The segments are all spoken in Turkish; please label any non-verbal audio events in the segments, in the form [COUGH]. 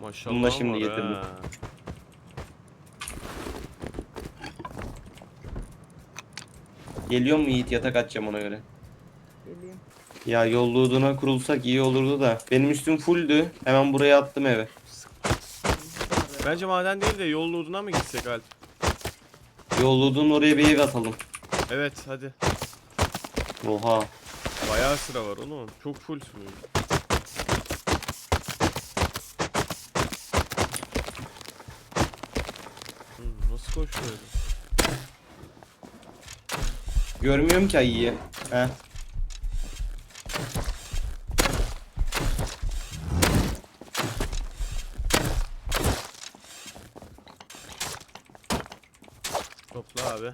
Maşallah Bunu da şimdi var getirdim. ha. Geliyor mu Yiğit yatak atacağım ona göre. Geleyim. Ya yolluğuna kurulsak iyi olurdu da. Benim üstüm fulldü. Hemen buraya attım eve. Bence maden değil de yol loot'una mı gitsek Alp? Yolluğun oraya bir ev atalım. Evet hadi. Oha. Bayağı sıra var oğlum. Çok full sunuyor. Hmm, nasıl koşuyor? Görmüyorum ki ayıyı. He. Topla abi.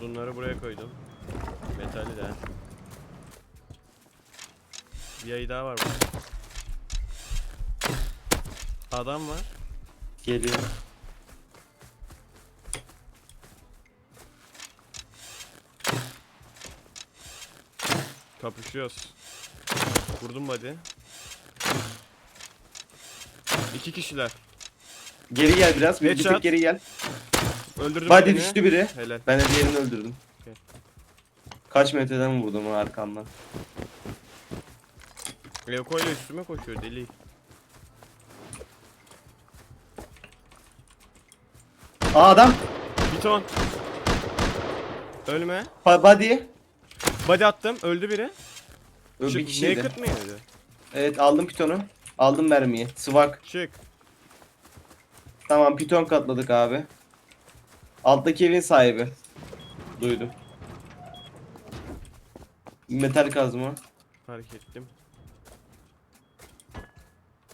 Odunları buraya koydum. Metali de. Bir ayı daha var burada. Adam var. Geliyor. Kapışıyoruz. Vurdum hadi. İki kişiler. Geri gel biraz. Bir, bir Headshot. tık geri gel. Öldürdüm Body birini. düştü biri. Helal. Ben de diğerini öldürdüm. Okey. Kaç metreden vurdum onu arkamdan. Levko ile üstüme koşuyor deli. Aa adam. Bir ton. Ölme. Ba- Body. Body attım. Öldü biri. Ö, Bir kişiydi. Naked yedi? Evet aldım pitonu. Aldım mermiyi. Sıvak. Çık. Tamam piton katladık abi. Alttaki evin sahibi. Duydum. Metal kazma. Fark ettim.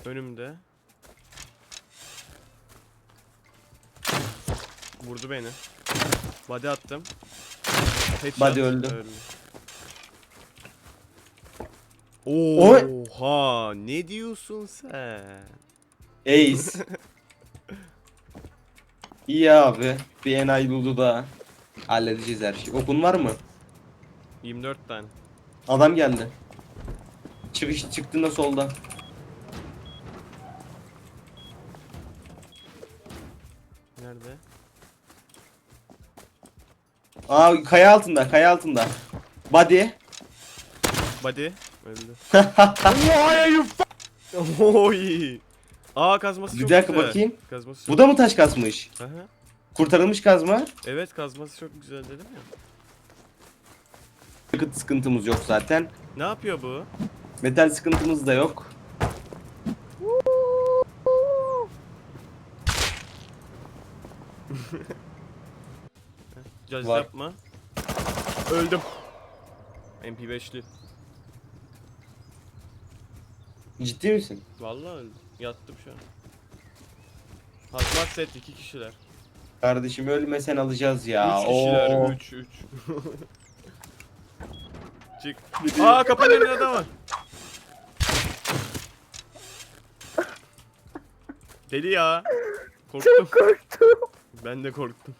Önümde. Vurdu beni. Body attım. Headshot. Body öldü. Oy. Oha ne diyorsun sen? Ace. [LAUGHS] İyi abi. Bir enayi buldu da. Halledeceğiz her şeyi. Okun var mı? 24 tane. Adam geldi. Çıkış çıktığında solda. Nerede? Aa kaya altında, kaya altında. Body. Body öldü. [LAUGHS] Oy. Aa kazması Bir çok dakika güzel. bakayım. Kazması Bu çok... da mı taş kasmış? Aha. Kurtarılmış kazma. Evet kazması çok güzel dedim ya. Yakıt sıkıntımız yok zaten. Ne yapıyor bu? Metal sıkıntımız da yok. [LAUGHS] Caz Var. yapma. Öldüm. MP5'li. Ciddi misin? Vallahi öldüm. Yattım şu an. Hazmat set iki kişiler. Kardeşim ölmesen alacağız ya. üç kişiler. Oo. Üç üç. [LAUGHS] Çık. Aa kapının önünde adam var. Deli ya. Korktum. Korktum. Ben de korktum.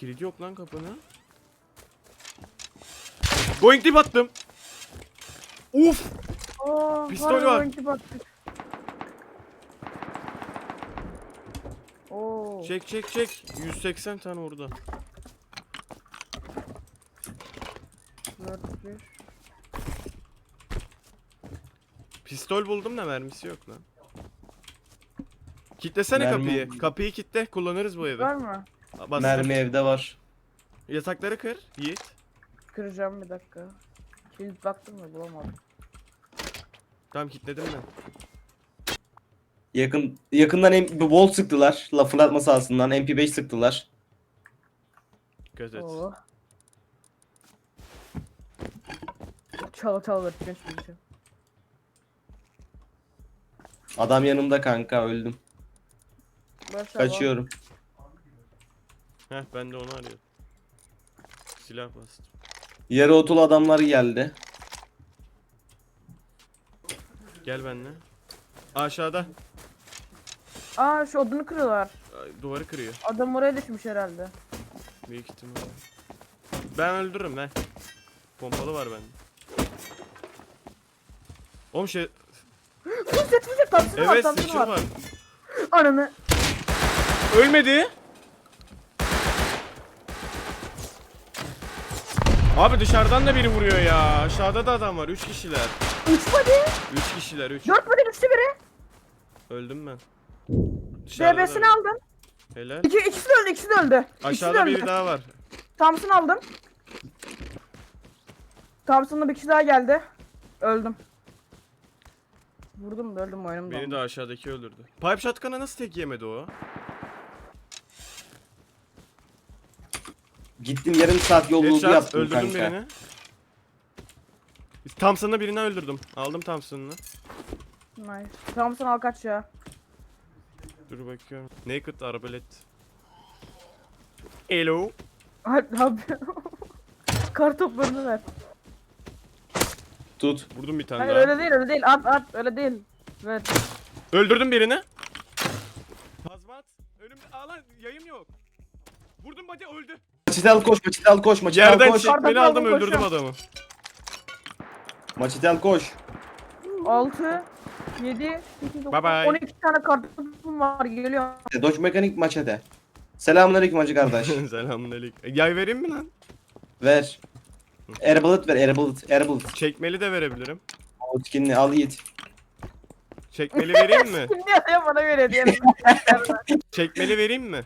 Kilit yok lan kapının. Going tip attım. Uf! Aa, Pistol var. oyuncu baktık. Oo. Çek çek çek. 180 tane orada. dört, beş. Pistol buldum da mermisi yok lan. Kitlesene Mermi- kapıyı. Kapıyı kitle. Kullanırız bu evi. Var mı? Bastır. Mermi evde var. Yatakları kır. Yiğit. Kıracağım bir dakika. Kilit baktım da bulamadım. Tamam kilitledim ben. Yakın yakından M- bir wall sıktılar. La fırlatma sahasından MP5 sıktılar. Dikkat et. Oo. Çala öteceğiz şimdi. Adam yanımda kanka öldüm. Başla Kaçıyorum. Heh ben de onu arıyorum. Silah bastım. Yarı otul adamlar geldi. Gel benimle. Aşağıda. Aa şu odunu kırıyorlar. Ay, Duvarı kırıyor. Adam oraya düşmüş herhalde. Büyük ihtimal. Ben öldürürüm ben. Pompalı var bende. Oğlum şey... [GASPS] Fırsat fırsat tatlısını var Evet tatlısını seçim var. var. Ananı. Ölmedi. Abi dışarıdan da biri vuruyor ya. Aşağıda da adam var. 3 kişiler. Uçmadı. 3 kişiler 3. Dört body düştü biri. Öldüm ben. Dışarıda da DB'sini biri. aldım. Helal. İki, ikisi de öldü ikisi de öldü. ikisi de Aşağıda öldü. biri daha var. Thompson aldım. Thompson'la bir kişi daha geldi. Öldüm. Vurdum da öldüm oyunumda. Beni de aşağıdaki öldürdü. Pipe shotgun'a nasıl tek yemedi o? Gittim yarım saat yolculuğu Headshot yaptım öldürdüm kanka. birini. Thompson'la birini öldürdüm. Aldım Thompson'ını. Nice. Thompson al kaç ya. Dur bakıyorum. Naked arbalet. Hello. Hadi [LAUGHS] abi. Kar toplarını ver. Tut. Vurdum bir tane Hayır daha. öyle değil öyle değil. At at öyle değil. Ver. Öldürdüm birini. Hazmat. Önümde. Aa lan yayım yok. Vurdum body öldü. Maçitel koş, Maçitel koş, Maçitel Yerden koş. Yukarıdan çekmeni aldım öldürdüm adamı. Maçitel koş. 6 7 8 9 Bye bye. 12 tane kar topum var geliyor. Doç mekanik maçete. Selamünaleyküm hacı kardeş. [LAUGHS] Selamünaleyküm. Yay vereyim mi lan? ver. Erbalıt ver, Erbalıt, Erbalıt. Çekmeli de verebilirim. O skinini al yiğit. Çekmeli vereyim mi? Kim diyor ya bana göre diye. [LAUGHS] Çekmeli vereyim mi?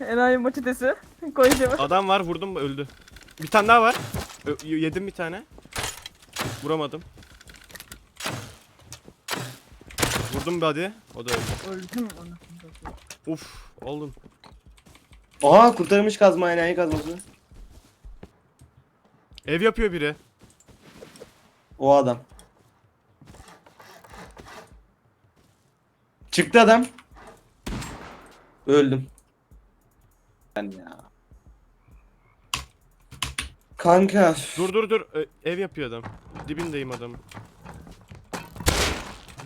Enayi maçetesi. [LAUGHS] Koyacağım. Adam var vurdum öldü. Bir tane daha var. Ö- yedim bir tane. Vuramadım. Vurdum body. O da öldü. Öldüm satayım. Uf oldum. Aha kurtarmış kazma enayi kazması. Ev yapıyor biri. O adam. Çıktı adam. Öldüm. Ben ya. Kanka. Dur dur dur. Ö- ev yapıyor adam. Dibindeyim adamın.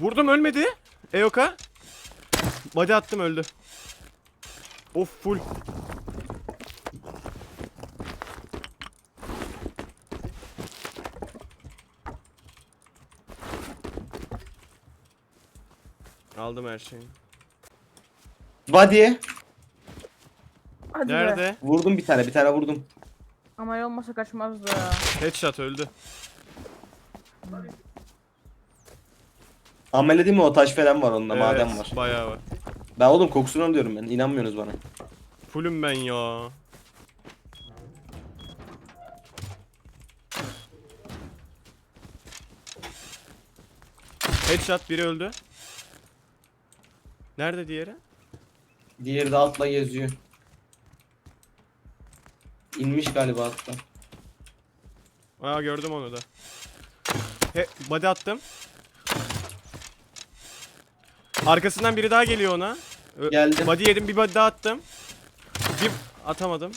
Vurdum ölmedi. Eoka. Body attım öldü. Of full. Aldım her şeyi. Body. Hadi be. Nerede? Vurdum bir tane, bir tane vurdum. Ama olmasa kaçmazdı ya. Headshot öldü. Amele değil mi o taş falan var onunla maden Evet, var. Bayağı var. Ben oğlum kokusunu alıyorum ben. İnanmıyorsunuz bana. Fullüm ben ya. Headshot biri öldü. Nerede diğeri? Diğeri de altla geziyor. İnmiş galiba alttan. Aa gördüm onu da. He, body attım. Arkasından biri daha geliyor ona. Ö- Geldim. Body yedim bir body daha attım. Bir atamadım.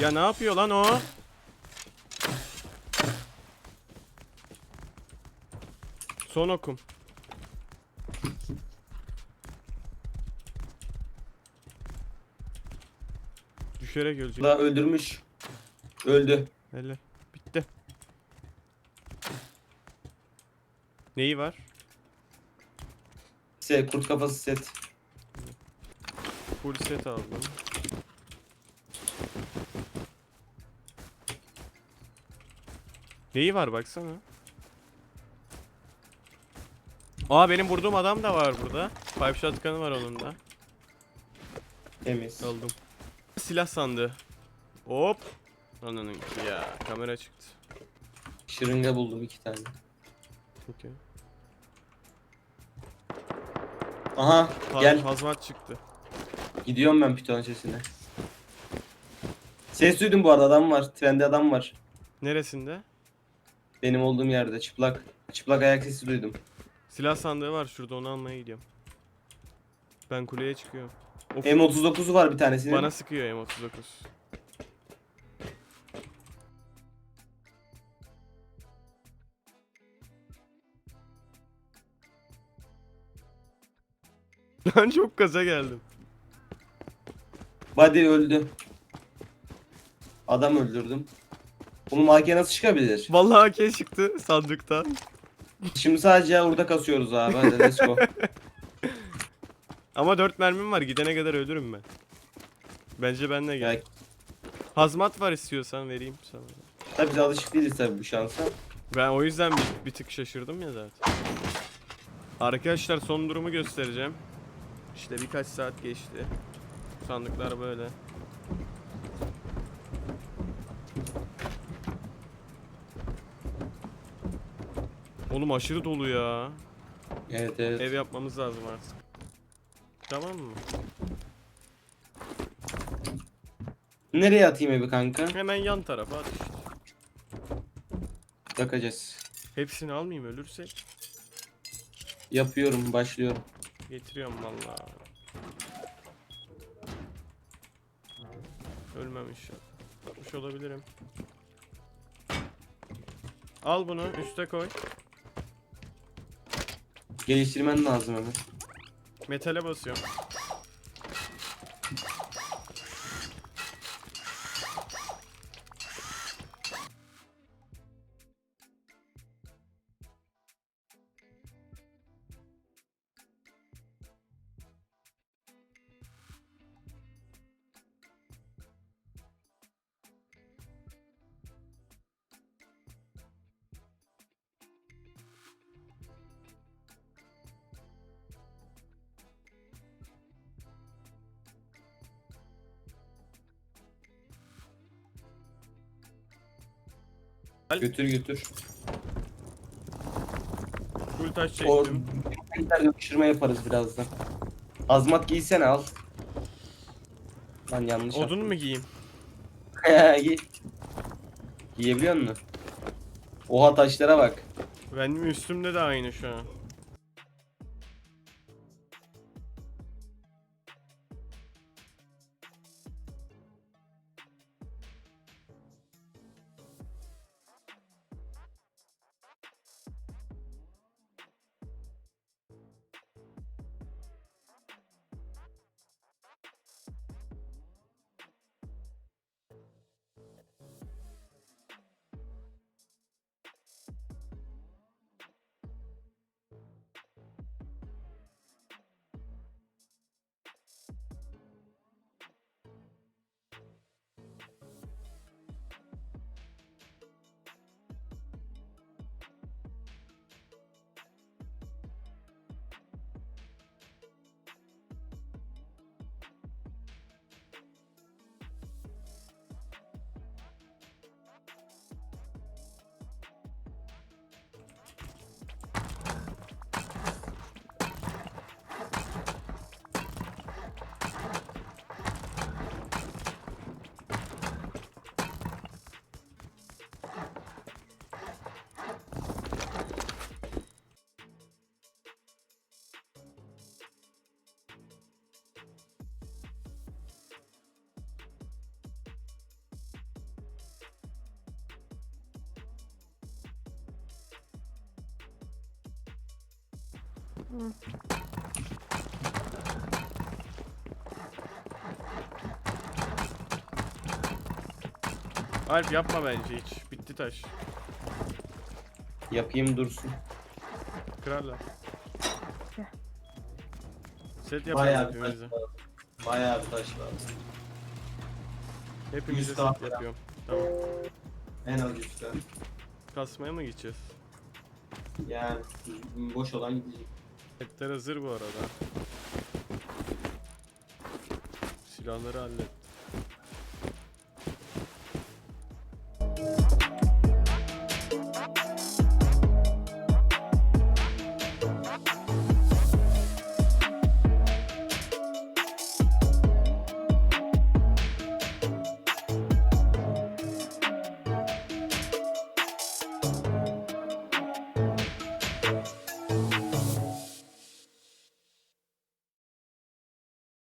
Ya ne yapıyor lan o? Son okum. Düşerek ölecek. Da öldürmüş. Öldü. Hele. Bitti. Neyi var? Set, kurt kafası set. Full set aldım. Neyi var baksana. Aa benim vurduğum adam da var burada. Pipe shotgun'ı var onun da. Temiz. Aldım. Silah sandığı. Hop. Ananın ya kamera çıktı. Şırınga buldum iki tane. Okey. Aha Ha- gel. Hazmat çıktı. Gidiyorum ben piton sesine. Ses duydum bu arada adam var. Trende adam var. Neresinde? Benim olduğum yerde çıplak. Çıplak ayak sesi duydum. Silah sandığı var şurada onu almaya gidiyorum. Ben kuleye çıkıyorum. Of, M39'u var bir tanesinin. bana sıkıyor M39. Lan [LAUGHS] çok gaza geldim. Body öldü. Adam öldürdüm. Bunun AK nasıl çıkabilir? Vallahi AK çıktı sandıktan. Şimdi sadece orada kasıyoruz abi. Hadi let's go. [LAUGHS] Ama 4 mermim var. Gidene kadar ölürüm ben. Bence benle gel. Ya, Hazmat var istiyorsan vereyim sana. tabii biz alışık değiliz tabii bu şansa. Ben o yüzden bir, bir tık şaşırdım ya zaten. Arkadaşlar son durumu göstereceğim. İşte birkaç saat geçti. Sandıklar böyle. Oğlum aşırı dolu ya. Evet evet. Ev yapmamız lazım artık. Tamam mı? Nereye atayım evi kanka? Hemen yan tarafa at. Bakacağız. Hepsini almayayım ölürsek. Yapıyorum başlıyorum. Getiriyorum valla. Ölmemiş ya. Yapmış olabilirim. Al bunu üste koy. Geliştirmen lazım hemen. Metale basıyorum. Götür götür. Full taş O çektim. bir yapıştırma yaparız birazdan. Azmat giysene al. Lan yanlış Odun mu giyeyim? [LAUGHS] yaptım. Giy. Giyebiliyor musun? Oha taşlara bak. Benim üstümde de aynı şu an. Alp yapma bence hiç. Bitti taş. Yapayım dursun. Kırarlar. Set yapalım Bayağı bir taş hepimize. lazım. Bayağı bir taş lazım. Hepimize Yüz set yapıyorum. Tamam. En az üstten. Kasmaya mı gideceğiz? Yani boş olan gidecek. Setler hazır bu arada. Silahları hallettim.